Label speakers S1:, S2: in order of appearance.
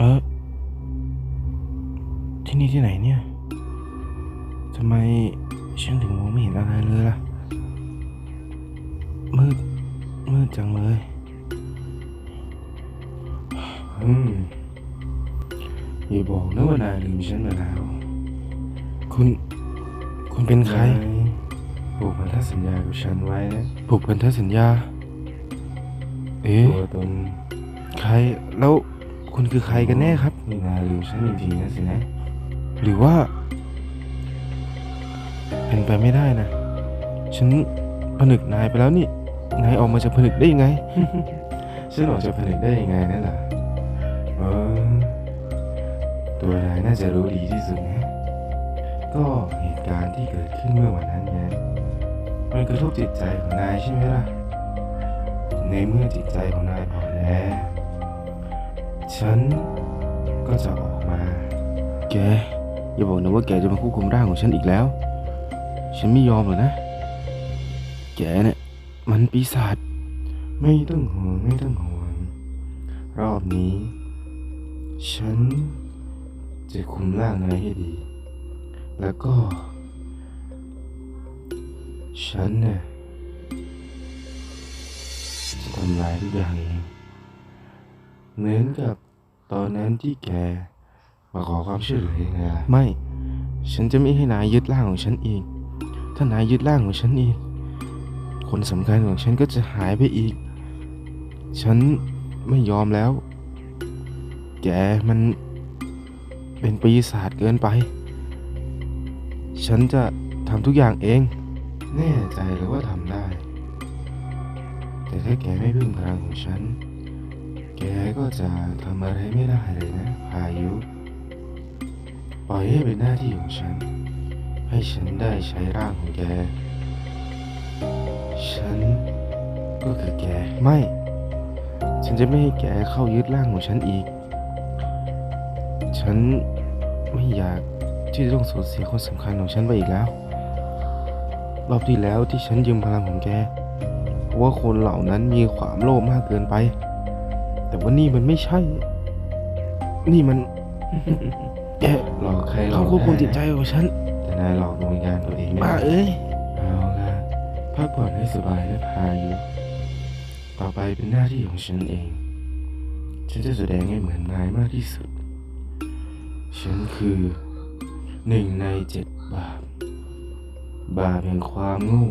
S1: เออ ที่นี่ที่ไหนเนี่ยทำไมฉันถึงมองไม่เห็นอะไรเลยล่ะ มืด มืดจังเลย
S2: อืมอย่าบอกนะว่านายลืมฉันไปแล้ว
S1: คุณ คุณเป็นใคร
S2: นายผูกพันธสัญญากับฉันไว้นะ
S1: ผูกพันธสัญญา เอ๊ะ
S2: ตัวตน
S1: ใคร แล้ว คุณคือใครกันแน่ครับ
S2: นี่นายลืมฉันอีกทีนะสินะ
S1: หรือว่า เป็นไปไม่ได้นะ ฉันผนึกนายไปแล้วนี่ นายออกมาจากผนึกได้ยังไง
S2: ฉันออกจากผนึกได้ยังไงนั่นล่ะเออตัวนายน่าจะรู้ดีที่สุดนะ ก็เหตุการณ์ที่เกิดขึ้นเมื่อวันนั้นไงมันกระทบจิตใจของนายใช่ไหมล่ะ ในเมื่อจิตใจของนายอ่อนแอ ฉันก็จะออกมา
S1: แก อย่าบอกนะว่าแกจะมาควบคุมร่างของฉันอีกแล้ว ฉันไม่ยอมหรอกนะ แกเนี่ยมันปีศาจ
S2: ไม่ต้องห่วงไม่ต้องห่วงรอบนี้ ฉันจะคุมร่างนายให้ดี แล้วก็ ฉันเนี่ยจะทำลายทุกอย่างเอง เหมือนกับตอนนั้นที่แกมาขอความช่วยเหลือยังไงล่ะ
S1: ไม่ ฉันจะไม่ให้นายยึดร่างของฉันอีก ถ้านายยึดร่างของฉันอีก คนสำคัญของฉันก็จะหายไปอีก ฉันไม่ยอมแล้ว แกมันเป็นปีศาจเกินไป ฉันจะทำทุกอย่างเอง
S2: แน่ใจเลยว่าทำได้ แต่ถ้าแกไม่พึ่งพลังของฉัน แกก็จะทำอะไรไม่ได้เลยนะพายุ ปล่อยให้เป็นหน้าที่ของฉัน ให้ฉันได้ใช้ร่างของแก ฉันก็คือแก
S1: ไม่ ฉันจะไม่ให้แกเข้ายึดร่างของฉันอีก ฉันไม่อยากที่จะต้องสูญเสียคนสำคัญของฉันไปอีกแล้ว รอบที่แล้วที่ฉันยืมพลังของแก เพราะว่าคนเหล่านั้นมีความโลภมากเกินไป ว่านี่มันไม่ใช่ นี่มันแก
S2: หลอกใครหลอ
S1: เขา
S2: ก
S1: ควบคุมจิตใจ
S2: ได้
S1: ของฉัน
S2: แต่นายหลอกดวงวิญญาณตัวเองไม่
S1: บ้า
S2: ได้
S1: เอ้ย
S2: เอาละพักผ่อนให้สบายและพายุต่อไปเป็นหน้าที่ของฉันเอง ฉันจะแสดงให้เหมือนนายมากที่สุด ฉันคือหนึ่งในเจ็ดบาปบาปแห่งความโง่